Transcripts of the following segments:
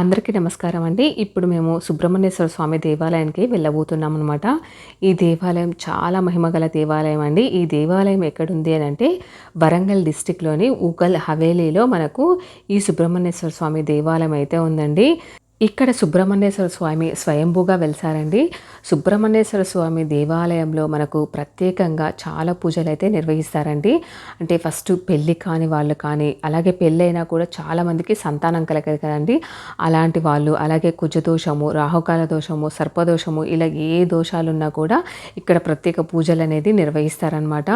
అందరికీ నమస్కారం అండి. ఇప్పుడు మేము సుబ్రహ్మణ్యేశ్వర స్వామి దేవాలయానికి వెళ్ళబోతున్నాం అనమాట ఈ దేవాలయం చాలా మహిమగల దేవాలయం అండి. ఈ దేవాలయం ఎక్కడుంది అని అంటే వరంగల్ డిస్టిక్లోని ఊకల్ హవేలీలో మనకు ఈ సుబ్రహ్మణ్యేశ్వర స్వామి దేవాలయం అయితే ఉందండి. ఇక్కడ సుబ్రహ్మణ్యేశ్వర స్వామి స్వయంభూగా వెలిసారండి. సుబ్రహ్మణ్యేశ్వర స్వామి దేవాలయంలో మనకు ప్రత్యేకంగా చాలా పూజలు అయితే నిర్వహిస్తారండి. అంటే ఫస్ట్ పెళ్ళి కాని వాళ్ళు కానీ అలాగే పెళ్ళైనా కూడా చాలామందికి సంతానం కలగదు కదండి. అలాంటి వాళ్ళు అలాగే కుజదోషము రాహుకాల దోషము సర్పదోషము ఇలా ఏ దోషాలున్నా కూడా ఇక్కడ ప్రత్యేక పూజలు అనేది నిర్వహిస్తారనమాట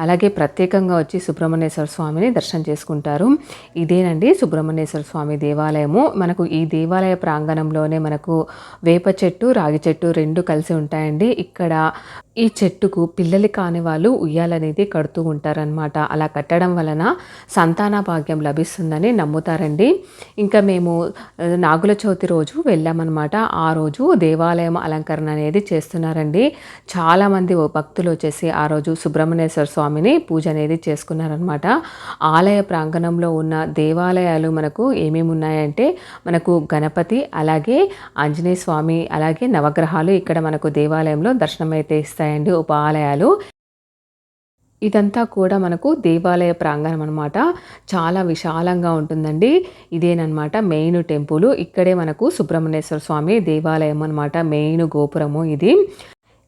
అలాగే ప్రత్యేకంగా వచ్చి సుబ్రహ్మణ్యేశ్వర స్వామిని దర్శనం చేసుకుంటారు. ఇదేనండి సుబ్రహ్మణ్యేశ్వర స్వామి దేవాలయము. మనకు ఈ దేవాలయ ప్రాంగణంలోనే మనకు వేప చెట్టు రాగి చెట్టు రెండు కలిసి ఉంటాయండి. ఇక్కడ ఈ చెట్టుకు పిల్లలు కాని వాళ్ళు ఉయ్యాలనేది కడుతూ ఉంటారనమాట అలా కట్టడం వలన సంతాన భాగ్యం లభిస్తుందని నమ్ముతారండి. ఇంకా మేము నాగుల చవితి రోజు వెళ్ళామన్నమాట. ఆ రోజు దేవాలయం అలంకరణ అనేది చేస్తున్నారండి. చాలామంది భక్తులు వచ్చేసి ఆ రోజు సుబ్రహ్మణ్యేశ్వర స్వామిని పూజ అనేది చేసుకున్నారనమాట ఆలయ ప్రాంగణంలో ఉన్న దేవాలయాలు మనకు ఏమేమి ఉన్నాయంటే మనకు గణపతి అలాగే ఆంజనేయ స్వామి అలాగే నవగ్రహాలు ఇక్కడ మనకు దేవాలయంలో దర్శనం అయితే ఇస్తాయండి ఉప ఆలయాలు ఇదంతా కూడా మనకు దేవాలయ ప్రాంగణం అనమాట చాలా విశాలంగా ఉంటుందండి. ఇదేనమాట మెయిన్ టెంపుల్. ఇక్కడే మనకు సుబ్రహ్మణ్యేశ్వర స్వామి దేవాలయం అనమాట మెయిన్ గోపురము ఇది.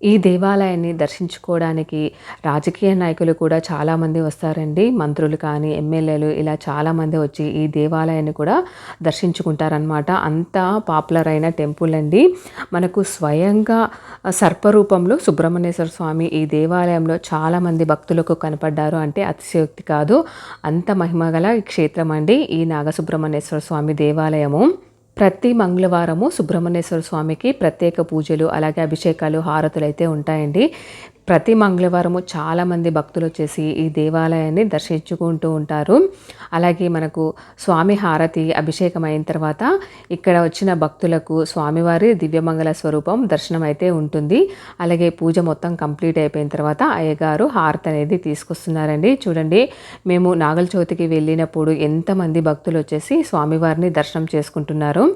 ఈ దేవాలయాన్ని దర్శించుకోవడానికి రాజకీయ నాయకులు కూడా చాలామంది వస్తారండి. మంత్రులు కానీ ఎమ్మెల్యేలు ఇలా చాలామంది వచ్చి ఈ దేవాలయాన్ని కూడా దర్శించుకుంటారనమాట అంత పాపులర్ అయిన టెంపుల్ అండి. మనకు స్వయంగా సర్పరూపంలో సుబ్రహ్మణ్యేశ్వర స్వామి ఈ దేవాలయంలో చాలామంది భక్తులకు కనపడ్డారు. అంటే అతిశయోక్తి కాదు. అంత మహిమగల ఈ క్షేత్రం అండి ఈ నాగసుబ్రహ్మణ్యేశ్వర స్వామి దేవాలయము. ప్రతి మంగళవారము సుబ్రహ్మణ్యేశ్వర స్వామికి ప్రత్యేక పూజలు అలాగే అభిషేకాలు హారతులు అయితే ఉంటాయండి. ప్రతి మంగళవారము చాలామంది భక్తులు వచ్చేసి ఈ దేవాలయాన్ని దర్శించుకుంటూ ఉంటారు. అలాగే మనకు స్వామి హారతి అభిషేకం అయిన తర్వాత ఇక్కడ వచ్చిన భక్తులకు స్వామివారి దివ్యమంగళ స్వరూపం దర్శనం అయితే ఉంటుంది. అలాగే పూజ మొత్తం కంప్లీట్ అయిపోయిన తర్వాత అయ్యగారు హారతి అనేది తీసుకొస్తున్నారండి. చూడండి మేము నాగల చవితికి వెళ్ళినప్పుడు ఎంతమంది భక్తులు వచ్చేసి స్వామివారిని దర్శనం చేసుకుంటున్నారు.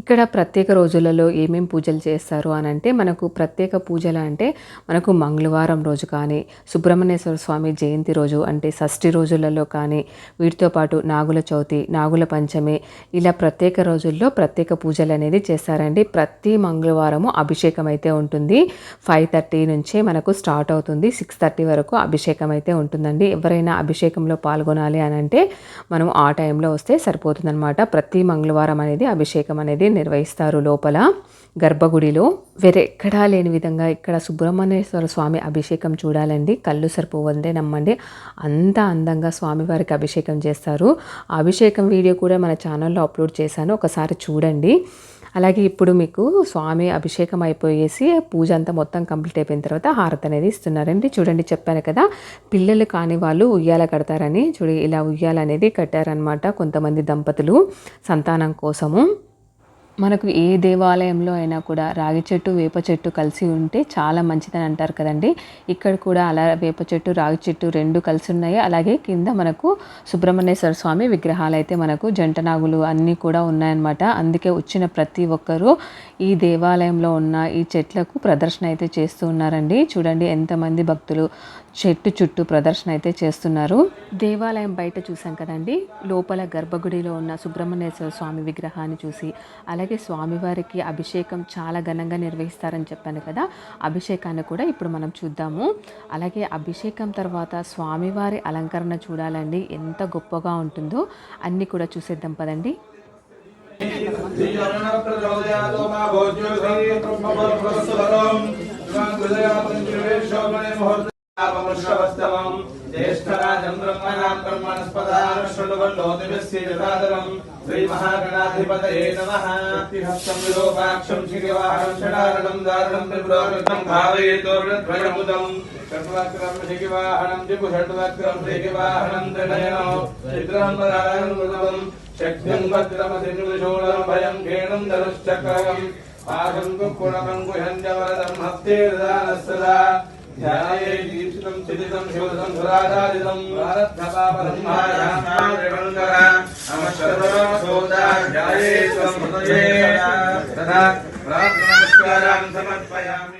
ఇక్కడ ప్రత్యేక రోజులలో ఏమేం పూజలు చేస్తారు అని అంటే మనకు ప్రత్యేక పూజలు అంటే మనకు మంగళవారం రోజు కానీ సుబ్రహ్మణ్యేశ్వర స్వామి జయంతి రోజు అంటే షష్ఠి రోజులలో కానీ వీటితో పాటు నాగుల చవితి నాగుల పంచమి ఇలా ప్రత్యేక రోజుల్లో ప్రత్యేక పూజలు అనేది చేస్తారండి. ప్రతి మంగళవారము అభిషేకం అయితే ఉంటుంది. ఫైవ్ థర్టీ నుంచే మనకు స్టార్ట్ అవుతుంది. సిక్స్ థర్టీ వరకు అభిషేకం అయితే ఉంటుందండి. ఎవరైనా అభిషేకంలో పాల్గొనాలి అని అంటే మనం ఆ టైంలో వస్తే సరిపోతుందన్నమాట. ప్రతి మంగళవారం అనేది అభిషేకం అనేది నిర్వహిస్తారు. లోపల గర్భగుడిలో వేరే ఎక్కడా లేని విధంగా ఇక్కడ సుబ్రహ్మణ్యేశ్వర స్వామి అభిషేకం చూడాలండి. కళ్ళు సరిపోవందే నమ్మండి. అంత అందంగా స్వామివారికి అభిషేకం చేస్తారు. అభిషేకం వీడియో కూడా మన ఛానల్లో అప్లోడ్ చేశాను. ఒకసారి చూడండి. అలాగే ఇప్పుడు మీకు స్వామి అభిషేకం అయిపోయేసి పూజ అంతా మొత్తం కంప్లీట్ అయిపోయిన తర్వాత హారతి అనేది ఇస్తున్నారండి. చూడండి చెప్పాను కదా. పిల్లలు కాని వాళ్ళు ఉయ్యాల కడతారని. చూడి ఇలా ఉయ్యాల అనేది కట్టారనమాట కొంతమంది దంపతులు సంతానం కోసము. మనకు ఏ దేవాలయంలో అయినా కూడా రాగి చెట్టు వేప చెట్టు కలిసి ఉంటే చాలా మంచిదని అంటారు కదండి. ఇక్కడ కూడా అలా వేప చెట్టు రాగి చెట్టు రెండు కలిసి ఉన్నాయి. అలాగే కింద మనకు సుబ్రహ్మణ్యేశ్వర స్వామి విగ్రహాలు అయితే మనకు జంట నాగులు అన్నీ కూడా ఉన్నాయన్నమాట. అందుకే వచ్చిన ప్రతి ఒక్కరూ ఈ దేవాలయంలో ఉన్న ఈ చెట్లకు ప్రదర్శన అయితే చేస్తూ ఉన్నారండి. చూడండి ఎంతమంది భక్తులు చెట్టు చుట్టూ ప్రదర్శన అయితే చేస్తున్నారు. దేవాలయం బయట చూసాం కదండి. లోపల గర్భగుడిలో ఉన్న సుబ్రహ్మణ్యేశ్వర స్వామి విగ్రహాన్ని చూసి అలాగే స్వామివారికి అభిషేకం చాలా ఘనంగా నిర్వహిస్తారని చెప్పాను కదా. అభిషేకాన్ని కూడా ఇప్పుడు మనం చూద్దాము. అలాగే అభిషేకం తర్వాత స్వామివారి అలంకరణ చూడాలండి. ఎంత గొప్పగా ఉంటుందో అన్నీ కూడా చూసేద్దాం పదండి. ప్రచోదయాతో మా భోజ్యోధి బ్రహ్మవరం ముహూర్తమం జ్యేష్ఠరాజం బ్రహ్మణాం బ్రహ్మణస్పదాన శృణువన్నోతిభిస్సీదసాదరం శ్రీ మహాగణాధిపతయే నమః హస్తం విరూపాక్షం శిఖివాహనం షడారణం దారుణం త్రిపురాకృతం భావయేతోర్ణద్వయముదం షట్వక్రం శిఖివాహనం దిపుషట్వక్రం శిఖివాహనం త్రినయనో చిత్రం పదారం మృదవం శక్తిం భద్రమసిషూలం భయం ఖేణం ధ్యాయేక్షితం చిదితం శోధం దురాధారితం ప్రారబ్ధపాపరంభాయాస్మాద్రిమంగళ నమ సర్వం సోదా ధ్యాయేత్వం హృదయే తథా సమర్పయామి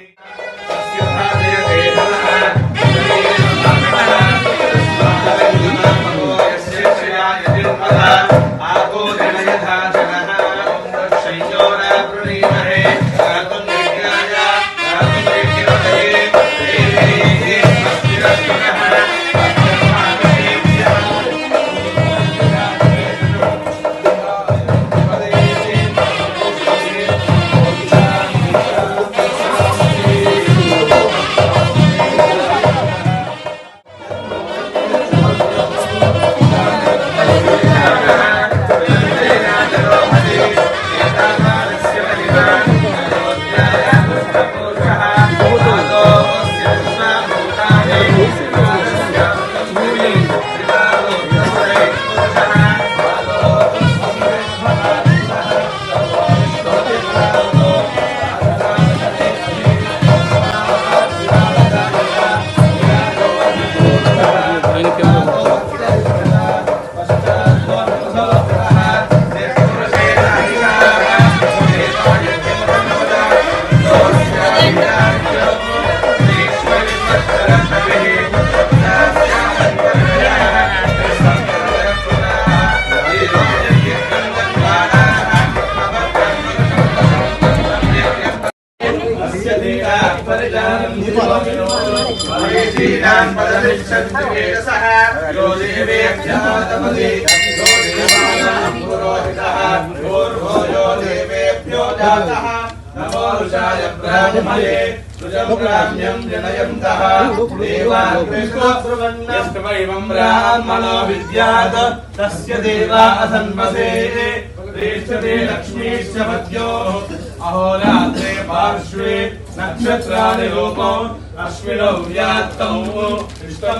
देवेभ्यः यो देवानाम् पुरोहितः पूर्वो यो देवेभ्यो जातः नमो ऋषाय ब्राह्मणे सुजम् ब्राह्म्यम् जनयन्तः देवाग्निष्वैवम् ब्राह्मणो विद्यात् तस्य देवा असन्मसे प्रेष्यते लक्ष्मीश्च पद्योः अहोरात्रे पार्श्वे नक्षत्राणि रूपौ अश्विनौ व्यात्तौ इष्टं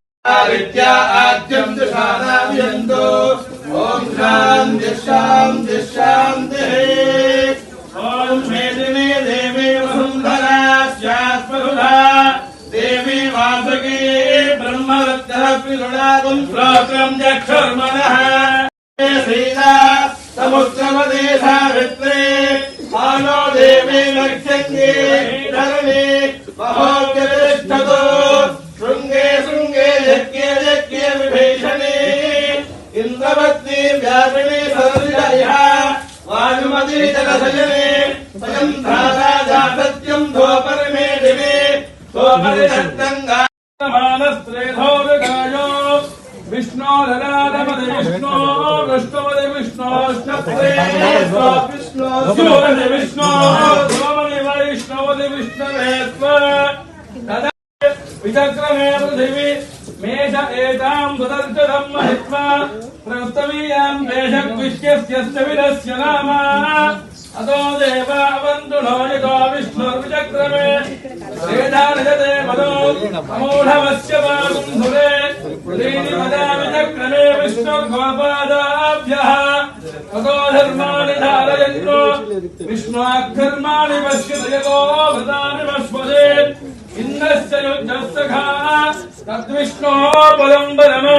विद्या आद्यम् दुषादाभ्यन्तो ॐ शान्ति शान्ति, शान्तिः। ॐ मेदिने देवे वसुन्धरा स्यात् बहुधा देवी वासुकी ब्रह्मवत्यः मानो देवे इन्द्रपत्नी व्यापिनी सरसिजयः वायुमती स्वयं धारा जातत्यं धोपरिमे दिवे धोपरिषद्गङ्गा विष्णो ललाटमदे विष्णो विष्णुमदे विष्णो विष्णुप्रे विष्णो शिवमदे विष्णो शिवमदे वैष्णवदे विष्णवे तदा विचक्रमे पृथिवी, मेष एतां सुदर्शनं महित्वा। प्रस्तवीयां मेषग्विष्यस्य विरस्य नाम अतो देवावन्तु नो यतो विष्णुर्विचक्रमे वेदानजते मदो अमूढमस्य वागुन्धुरे त्रीणि वदामि चक्रमे विष्णुर्गोपादाभ्यः ततो धर्माणि धारयन्तो विष्णुवाक्धर्माणि पश्यति यतो भृतानि वस्पदे इन्द्रस्य युद्धस्य खा तद्विष्णोः पदम् परमो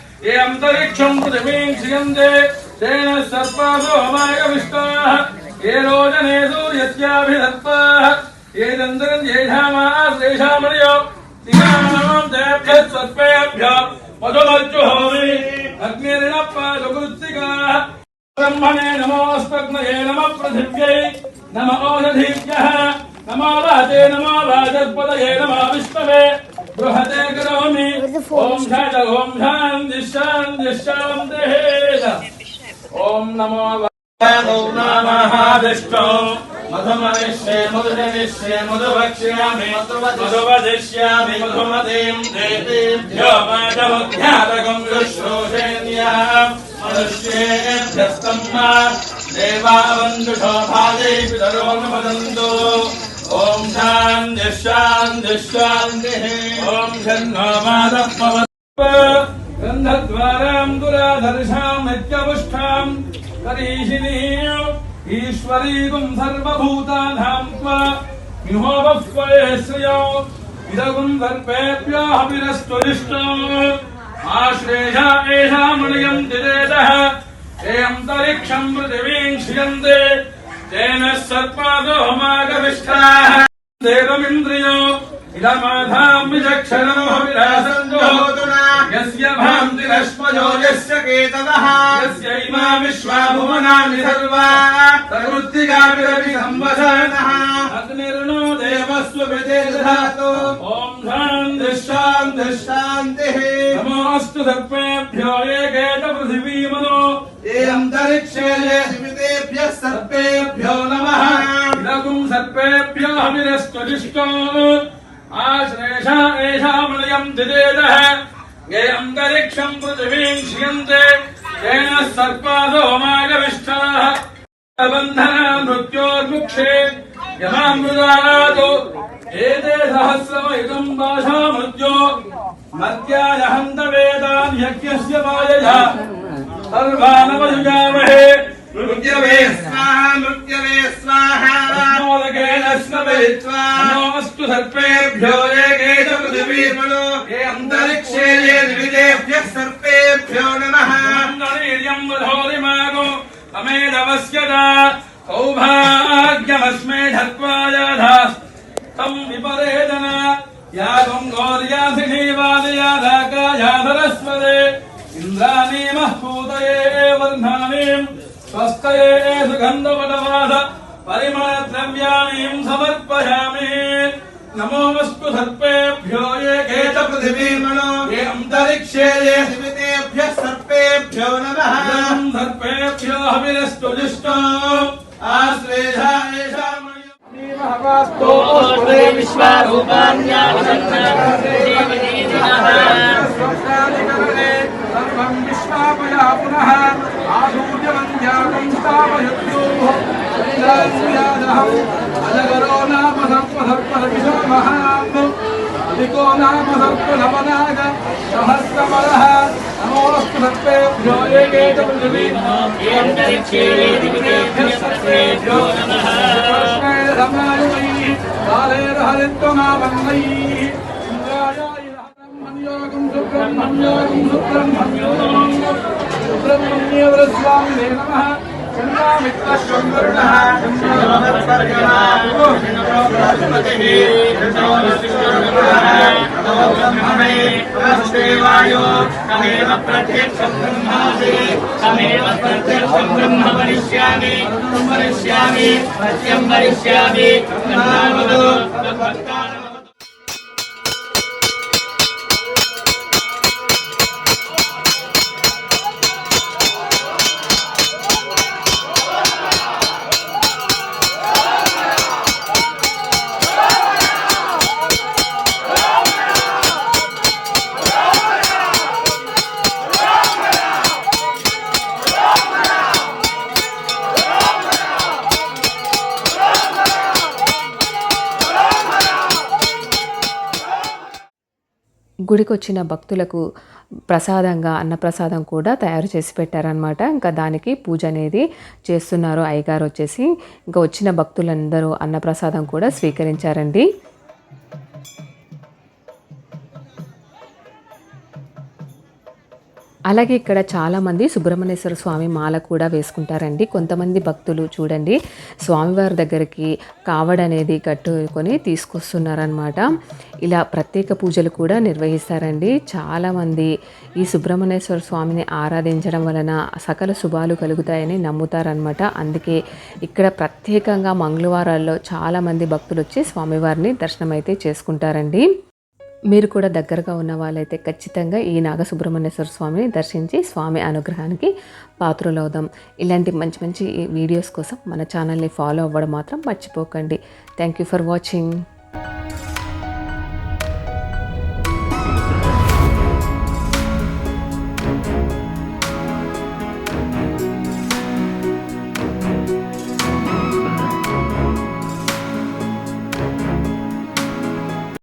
ये अन्तरिक्षम् पृथिवीं क्षियन्ते तेन सर्पासो हमायविष्टाः ये रोचने सूर्यस्याभिसर्पाः ये चन्द्रन् येषामाश्लेषामनियो दिगामनमं तेभ्यः सर्पेभ्यो। मधुमज्जुहोमि। अग्निर्णपादकृत्तिकाः ब्रह्मणे नमोऽस्मग्नये नमः पृथिव्यै। नम ओषधीभ्यः नमो वाजे नमो वाचस्पतये नमो विष्णवे। बृहते करोमि ॐ शान्त ॐ शान्तिः शान्तिः शान्तिः ॐ नमो महाविष्णो मधुमनिष्ये मधुजनिष्ये मधुभक्ष्यामि मधुवदिष्यामि मधुमतीम् देवीभ्यो माधवध्यातकम् शुश्रूषेण्यः मनुष्येभ्यस्तम् मा देवावन्दुषो भाजै पितरोनुमदन्तु ॐ शान्तिः शान्तिः शान्तिः ॐ शन्नो मातः भवतु गन्धद्वाराम् दुराधर्षाम् नित्यपुष्ठाम् करीशिनीम् ईश्वरीगुम् सर्वभूतानाम् त्वा विहोपक्वये श्रियो इदगुम् सर्पेभ्योऽहविरस्त्वरिष्टो आश्रेषा एषा मुनियम् दिदेतः ते अन्तरिक्षम् पृथिवीम् क्षियन्ते तेन सर्पादो मागविष्ठाः देवमिन्द्रियो इदमाधाम् विचक्षणमहविलासन्दो यस्य भान्तिरश्मयो यस्य केतवः यस्य इमा विश्वा भुवनानि सर्वा प्रवृत्तिकाभिरपि संवसनः अग्निर्नो देवस्व विदेधातु ॐ शान्तिः शान्तिः शान्तिः नमोऽस्तु सर्पेभ्यो ये केत पृथिवीमनो ये अन्तरिक्षे ये दिवितेभ्यः सर्पेभ्यो नमः इदगुम् सर्पेभ्यो हविरस्त्वदिष्टो आश्रेषा एषा मलयम् दिदेदः ये अन्तरिक्षम् पृथिवीम् क्षियन्ते येन सर्पादो मागविष्ठाः बन्धना मृत्योर्मुक्षे यमामृदातो एते सहस्रमयुगम् भाषामृत्यो मर्त्याय हन्तवेदान् यज्ञस्य मायया सर्वानवयुगामहे मृत्यवे स्वाहा मृत्यवे स्वाहा मोदकेन स्नपयित्वा नमोऽस्तु सर्पेभ्यो ये केच पृथिवीर्मणो ये अन्तरिक्षे ये द्विजेभ्यः सर्पेभ्यो नमः वीर्यम् वधोरिमागो अमेधवस्यता सौभाग्यमस्मे धत्वायाधास् तम् विपरेदन यागम् गौर्यासिनीवादयाधाकाया सरस्वते इन्द्राणी महपूतये स्वस्थ स्वस्तये सुगन्धपटवाद परिमलद्रव्याणीम् समर्पयामि। नमो वस्तु सर्पेभ्यो ये के च पृथिवीमणो। ये अन्तरिक्षे ये शिवितेभ्यः सर्पेभ्यो नमः। सर्पेभ्यो हविरस्तु जिष्टो आश्रेधा एषा तो सर्वं विश्वापया पुनः आधूर्यवन्द्याकं स्थापयत्योः शरीरास्यादहम् अजगरो नाम सर्पसर्पसविशो महाम् दिको नाम सर्पसमनाग सहस्रमलः नमोऽस्तु सर्पेभ्यो एकेत पृथिवी सर्पेभ्यो नमः कृष्णेन समायुमयी कालेन हरित्वमापन्नैः इन्द्राय సుబ్రహ్మణ్యేవరస్వామినే నమ వాయో తమేవ ప్రత్యక్షం బ్రహ్మాసి తమేవ ప్రత్యక్షం బ్రహ్మ వరిష్యామి వరిష్యామి సత్యం వరిష్యామి గుడికి వచ్చిన భక్తులకు ప్రసాదంగా అన్నప్రసాదం కూడా తయారు చేసి పెట్టారనమాట ఇంకా దానికి పూజ అనేది చేస్తున్నారు. అయ్యగారు వచ్చేసి ఇంకా వచ్చిన భక్తులందరూ అన్నప్రసాదం కూడా స్వీకరించారండి. అలాగే ఇక్కడ చాలామంది సుబ్రహ్మణ్యేశ్వర స్వామి మాల కూడా వేసుకుంటారండి. కొంతమంది భక్తులు చూడండి స్వామివారి దగ్గరికి కావడనేది కట్టుకొని తీసుకొస్తున్నారనమాట ఇలా ప్రత్యేక పూజలు కూడా నిర్వహిస్తారండి. చాలామంది ఈ సుబ్రహ్మణ్యేశ్వర స్వామిని ఆరాధించడం వలన సకల శుభాలు కలుగుతాయని నమ్ముతారనమాట అందుకే ఇక్కడ ప్రత్యేకంగా మంగళవారాల్లో చాలామంది భక్తులు వచ్చి స్వామివారిని దర్శనమైతే చేసుకుంటారండి. మీరు కూడా దగ్గరగా ఉన్న వాళ్ళైతే ఖచ్చితంగా ఈ నాగసుబ్రహ్మణ్యేశ్వర స్వామిని దర్శించి స్వామి అనుగ్రహానికి పాత్రలవుదాం. ఇలాంటి మంచి మంచి వీడియోస్ కోసం మన ఛానల్ని ఫాలో అవ్వడం మాత్రం మర్చిపోకండి. Thank you for watching